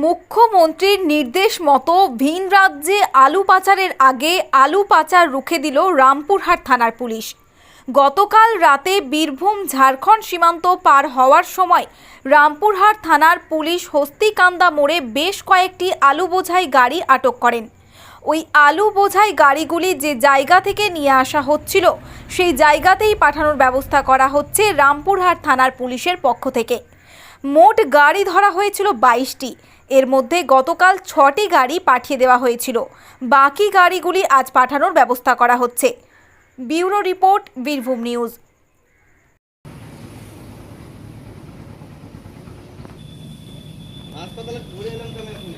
মুখ্যমন্ত্রীর নির্দেশ মতো ভিন রাজ্যে আলু পাচারের আগে আলু পাচার রুখে দিল রামপুরহাট থানার পুলিশ। গতকাল রাতে বীরভূম, ঝাড়খণ্ড সীমান্ত পার হওয়ার সময় রামপুরহাট থানার পুলিশ হস্তিকান্দা মোড়ে বেশ কয়েকটি আলু বোঝাই গাড়ি আটক করেন। ওই আলু বোঝাই গাড়িগুলি যে জায়গা থেকে নিয়ে আসা হচ্ছিল, সেই জায়গাতেই পাঠানোর ব্যবস্থা করা হচ্ছে রামপুরহাট থানার পুলিশের পক্ষ থেকে। মোট গাড়ি ধরা হয়েছিল বাইশটি। এর মধ্যে গতকাল ছটি গাড়ি পাঠিয়ে দেওয়া হয়েছিল। বাকি গাড়িগুলি আজ পাঠানোর ব্যবস্থা করা হচ্ছে। Bureau report, Birbhum news. হাসপাতালে ঘুরে এলাম তো আমি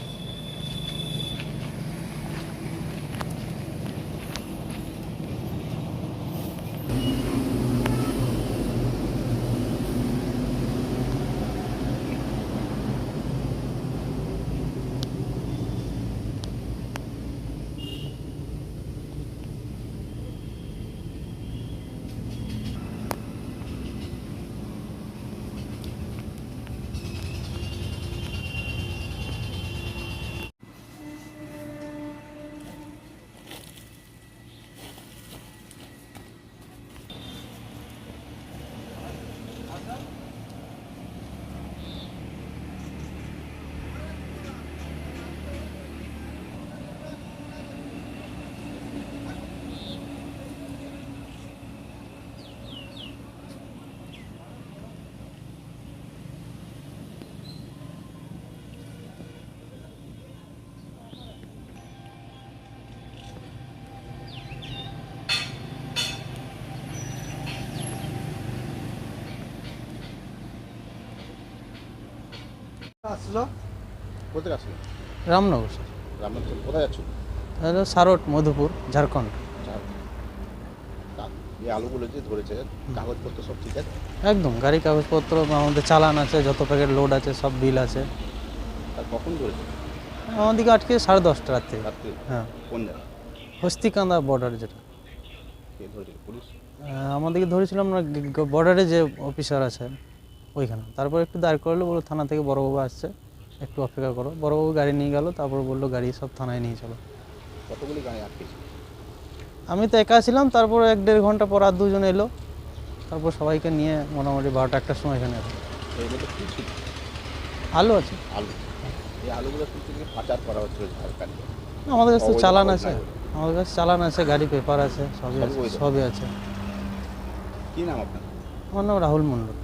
আসলে রামনগর স্যার। রামনাথপুর কোথায় যাচ্ছ সারট মধুপুর ঝাড়খণ্ড। এই আলুগুলো যে ধরেছে কাগজপত্র সব ঠিক আছে? একদম গাড়ি কাগজপত্র আমাদের চালান আছে যত প্যাকেট লোড আছে সব বিল আছে। আর কখন ধরেছে? আমাদেরকে আটকে সাড়ে দশটা রাত্রে। রাত্রে? হ্যাঁ। কোন জায়গা? হস্তিকান্দা বর্ডার যেটা। কে ধরেছিল? পুলিশ? আমাদেরকে ধরেছিলাম না বর্ডারে যে অফিসার আছে। ওইখানে। তারপর একটু দাঁড় করল বলল থানা থেকে বড়বাবু আসছে একটু অপেক্ষা করো। বড়বাবু গাড়ি নিয়ে গেল তারপর বলল গাড়ি সব থানায় নিয়ে চলো। কতগুলি গাড়ি আমি তো একা ছিলাম তারপর এক দেড় ঘণ্টা পর আর দুজন এলো। তারপর সবাইকে নিয়ে মোটামুটি বারোটা একটার সময় এখানে আলো আছে। আলু। এই আলুগুলো পাচার করা হচ্ছিল ঝাড়খণ্ডে? আমাদের কাছে চালান আছে। আমাদের কাছে চালান আছে গাড়ি পেপার আছে সবই আছে সবই আছে। কী নাম আপনার? আমার নাম রাহুল মণ্ডল।